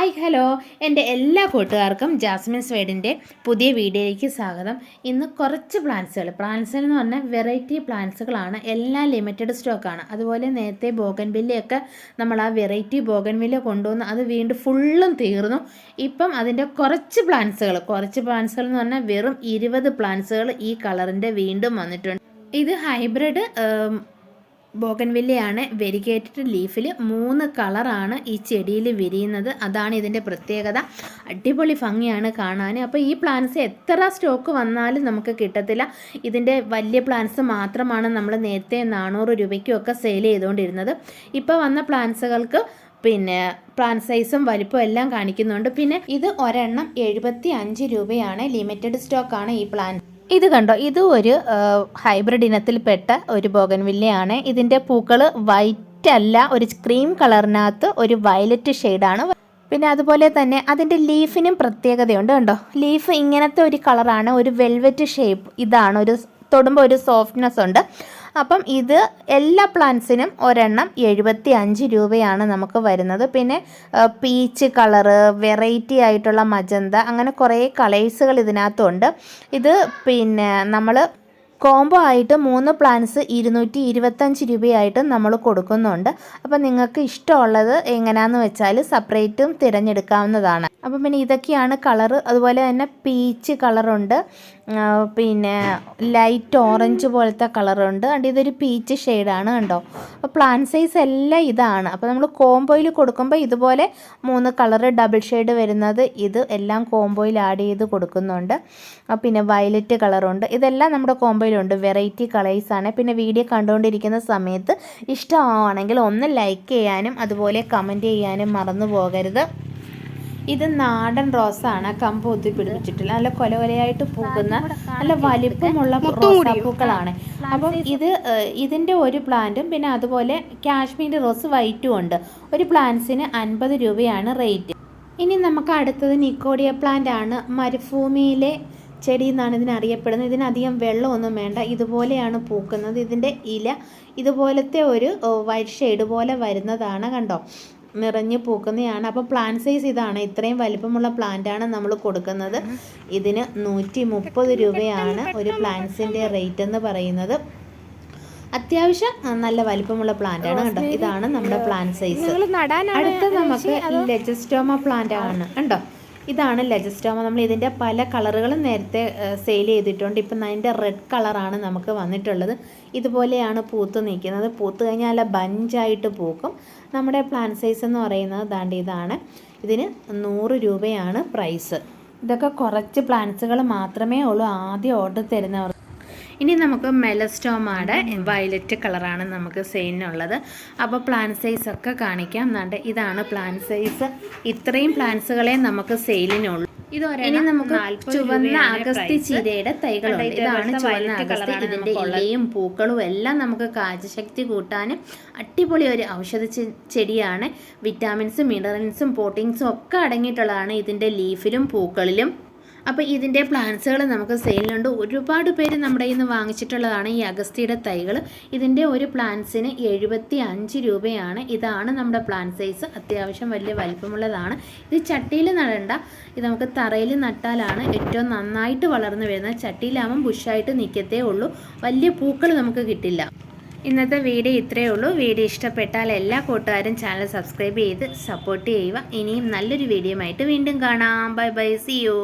Hi hello. എന്റെ എല്ലാ കൂട്ടുകാർക്കും ജാസ്മിൻ സ്വേഡിന്റെ പുതിയ വീഡിയോയിലേക്ക് സ്വാഗതം. ഇന്ന് കുറച്ച് പ്ലാന്റ്സുകൾ. പ്ലാന്റ്സുകൾ എന്ന് പറഞ്ഞാൽ വെറൈറ്റി പ്ലാന്റ്സുകളാണ്. എല്ലാം ലിമിറ്റഡ് സ്റ്റോക്കാണ്. അതുപോലെ നേരത്തെ ബോഗൻവില്ലയൊക്കെ നമ്മൾ ആ വെറൈറ്റി ബോഗൻവില്ല കൊണ്ടുവന്ന് അത് വീണ്ടും ഫുള്ളും തീർന്നു. ഇപ്പം അതിന്റെ കുറച്ച് പ്ലാന്റ്സുകൾ. കുറച്ച് പ്ലാന്റ്സുകൾ എന്ന് പറഞ്ഞാൽ വെറും ഇരുപത് പ്ലാന്റ്സുകൾ ഈ കളറിന്റെ വീണ്ടും വന്നിട്ടുണ്ട്. ഇത് ഹൈബ്രിഡ് ബോഗൻവില്ലയാണ് വെരിഗേറ്റഡ് ലീഫിൽ മൂന്ന് കളറാണ് ഈ ചെടിയിൽ വിരിയുന്നത്. അതാണ് ഇതിന്റെ പ്രത്യേകത. അടിപൊളി ഭംഗിയാണ് കാണാൻ അപ്പോൾ ഈ പ്ലാന്റ്സ് എത്ര സ്റ്റോക്ക് വന്നാലും നമുക്ക് കിട്ടത്തില്ല. ഇതിന്റെ വലിയ പ്ലാന്റ്സ് മാത്രമാണ് നമ്മൾ നേരത്തെ നാനൂറ് രൂപയ്ക്കും ഒക്കെ സെയിൽ ചെയ്തുകൊണ്ടിരുന്നത് ഇപ്പോൾ വന്ന പ്ലാന്റ്സുകൾക്ക് പിന്നെ പ്ലാന്റ് സൈസും വലിപ്പവും എല്ലാം കാണിക്കുന്നുണ്ട്. പിന്നെ ഇത് ഒരെണ്ണം എഴുപത്തി അഞ്ച് രൂപയാണ്. ലിമിറ്റഡ് സ്റ്റോക്കാണ് ഈ പ്ലാന്റ്. ഇത് കണ്ടോ? ഇത് ഒരു ഹൈബ്രിഡ് ഇനത്തിൽപ്പെട്ട ഒരു ബോഗൻവില്ലയാണ്. ഇതിന്റെ പൂക്കൾ വൈറ്റ് അല്ല ഒരു ക്രീം കളറിനകത്ത് ഒരു വയലറ്റ് ഷെയ്ഡാണ് പിന്നെ അതുപോലെ തന്നെ അതിന്റെ ലീഫിനും പ്രത്യേകതയുണ്ട് കണ്ടോ? ലീഫ് ഇങ്ങനത്തെ ഒരു കളറാണ് ഒരു വെൽവെറ്റ് ഷേപ്പ് ഇതാണ് ഒരു തൊടുമ്പോൾ ഒരു സോഫ്റ്റ്നെസ് ഉണ്ട്. അപ്പം ഇത് എല്ലാ പ്ലാന്റ്സിനും ഒരെണ്ണം എഴുപത്തി അഞ്ച് രൂപയാണ് നമുക്ക് വരുന്നത്. പിന്നെ പീച്ച് കളറ് വെറൈറ്റി ആയിട്ടുള്ള മജന്ത അങ്ങനെ കുറേ കളേഴ്സുകൾ ഇതിനകത്തുണ്ട്. ഇത് പിന്നെ നമ്മൾ കോംബോ ആയിട്ട് മൂന്ന് പ്ലാൻസ് ഇരുന്നൂറ്റി ഇരുപത്തഞ്ച് രൂപയായിട്ട് നമ്മൾ കൊടുക്കുന്നുണ്ട്. അപ്പോൾ നിങ്ങൾക്ക് ഇഷ്ടമുള്ളത് എങ്ങനെയാണെന്ന് വെച്ചാൽ സെപ്പറേറ്റും തിരഞ്ഞെടുക്കാവുന്നതാണ്. അപ്പം പിന്നെ ഇതൊക്കെയാണ് കളറ്. അതുപോലെ തന്നെ പീച്ച് കളറുണ്ട്. പിന്നെ ലൈറ്റ് ഓറഞ്ച് പോലത്തെ കളറുണ്ട് അണ്ട് ഇതൊരു പീച്ച് ഷെയ്ഡാണ് കണ്ടോ. അപ്പോൾ പ്ലാൻ സൈസ് എല്ലാം ഇതാണ്. അപ്പോൾ നമ്മൾ കോംബോയിൽ കൊടുക്കുമ്പോൾ ഇതുപോലെ മൂന്ന് കളറ് ഡബിൾ ഷെയ്ഡ് വരുന്നത് ഇത് എല്ലാം കോംബോയിൽ ആഡ് ചെയ്ത് കൊടുക്കുന്നുണ്ട്. പിന്നെ വയലറ്റ് കളറുണ്ട് ഇതെല്ലാം നമ്മുടെ കോംബോയിലുണ്ട് വെറൈറ്റി കളേഴ്സാണ് പിന്നെ വീഡിയോ കണ്ടുകൊണ്ടിരിക്കുന്ന സമയത്ത് ഇഷ്ടമാണെങ്കിൽ ഒന്ന് ലൈക്ക് ചെയ്യാനും അതുപോലെ കമന്റ് ചെയ്യാനും മറന്നു പോകരുത്. ഇത് നാടൻ റോസാണ്. കമ്പ് ഒത്തി പിടിപ്പിച്ചിട്ടില്ല. നല്ല കൊല കൊലയായിട്ട് പൂക്കുന്ന നല്ല വലിപ്പമുള്ള റോസാപ്പൂക്കളാണ് അപ്പം ഇത് ഇതിന്റെ ഒരു പ്ലാന്റും പിന്നെ അതുപോലെ കാശ്മീരി റോസ് വൈറ്റും ഉണ്ട്. ഒരു പ്ലാന്റ്സിന് അൻപത് രൂപയാണ് റേറ്റ്. ഇനി നമുക്ക് അടുത്തത് നിക്കോഡിയ പ്ലാന്റ് ആണ് മരുഭൂമിയിലെ ചെടി എന്നാണ് ഇതിനറിയപ്പെടുന്നത് ഇതിനധികം വെള്ളമൊന്നും വേണ്ട. ഇതുപോലെയാണ് പൂക്കുന്നത്. ഇതിന്റെ ഇല ഇതുപോലത്തെ ഒരു വൈറ്റ് ഷെയ്ഡ് പോലെ വരുന്നതാണ് കണ്ടോ? നിറഞ്ഞ് പൂക്കുന്നതാണ് അപ്പോൾ പ്ലാന്റ് സൈസ് ഇതാണ്. ഇത്രയും വലിപ്പമുള്ള പ്ലാന്റാണ് നമ്മൾ കൊടുക്കുന്നത്. ഇതിന് നൂറ്റി മുപ്പത് രൂപയാണ് ഒരു പ്ലാന്റ്സിന്റെ റേറ്റ് എന്ന് പറയുന്നത്. അത്യാവശ്യം നല്ല വലിപ്പമുള്ള പ്ലാന്റ് ആണ് കണ്ടോ? ഇതാണ് നമ്മുടെ പ്ലാന്റ് സൈസ് അടുത്ത നമുക്ക് ലെജസ്റ്റോമ പ്ലാന്റ് ആണ്. കണ്ടോ? ഇതാണ് ലജസ്റ്റോമ. നമ്മൾ ഇതിന്റെ പല കളറുകളും നേരത്തെ സെയിൽ ചെയ്തിട്ടുണ്ട്. ഇപ്പം അതിന്റെ റെഡ് കളറാണ് നമുക്ക് വന്നിട്ടുള്ളത്. ഇതുപോലെയാണ് പൂത്ത് നിൽക്കുന്നത്. പൂത്ത് കഴിഞ്ഞാൽ ബഞ്ചായിട്ട് പൂക്കും. നമ്മുടെ പ്ലാൻ സൈസ് എന്ന് പറയുന്നത് ദാണ്ട് ഇതാണ്. ഇതിന് നൂറ് രൂപയാണ് പ്രൈസ് ഇതൊക്കെ കുറച്ച് പ്ലാന്റ്സുകൾ മാത്രമേ ഉള്ളൂ. ആദ്യം ഓർഡർ തരുന്നവർ ഇനി നമുക്ക് മെലസ്റ്റോമാടെ വയലറ്റ് കളറാണ് നമുക്ക് സെയിലിനുള്ളത്. അപ്പോൾ പ്ലാൻ സൈസ് ഒക്കെ കാണിക്കാം. എന്നാണ്ട് ഇതാണ് പ്ലാൻ സൈസ് ഇത്രയും പ്ലാന്റ്സുകളെ നമുക്ക് സെയിലിനുള്ളൂ. ഇനി നമുക്ക് ചുവന്ന അഗസ്തി ചീരയുടെ തൈകളുണ്ട്. ഇതാണ് ചുവന്ന അഗസ്തി ഇതിന്റെ ഇലയും പൂക്കളും എല്ലാം നമുക്ക് കാഴ്ചശക്തി കൂട്ടാനും അടിപൊളി ഒരു ഔഷധ ചെടിയാണ്. വിറ്റാമിൻസും മിനറൽസും പ്രോട്ടീൻസും ഒക്കെ അടങ്ങിയിട്ടുള്ളതാണ് ഇതിന്റെ ലീഫിലും പൂക്കളിലും. അപ്പോൾ ഇതിന്റെ പ്ലാന്റ്സുകൾ നമുക്ക് സെയിലുണ്ട് ഒരുപാട് പേര് നമ്മുടെ നിന്ന് വാങ്ങിച്ചിട്ടുള്ളതാണ് ഈ അഗസ്തിയുടെ തൈകൾ ഇതിന്റെ ഒരു പ്ലാന്റ്സിന് എഴുപത്തി അഞ്ച് രൂപയാണ്. ഇതാണ് നമ്മുടെ പ്ലാന്റ് സൈസ് അത്യാവശ്യം വലിയ വലിപ്പമുള്ളതാണ്. ഇത് ചട്ടിയിൽ നടണ്ട. ഇത് നമുക്ക് തറയിൽ നട്ടാലാണ് ഏറ്റവും നന്നായിട്ട് വളർന്നു വരുന്നത്. ചട്ടിയിലാവുമ്പം ബുഷായിട്ട് നിൽക്കത്തേ ഉള്ളൂ. വലിയ പൂക്കൾ നമുക്ക് കിട്ടില്ല. ഇന്നത്തെ വീഡിയോ ഇത്രയേ ഉള്ളൂ. വീഡിയോ ഇഷ്ടപ്പെട്ടാൽ എല്ലാ കൂട്ടുകാരും ചാനൽ സബ്സ്ക്രൈബ് ചെയ്ത് സപ്പോർട്ട് ചെയ്യുക. ഇനിയും നല്ലൊരു വീഡിയോ ആയിട്ട് വീണ്ടും കാണാം. Bye bye C U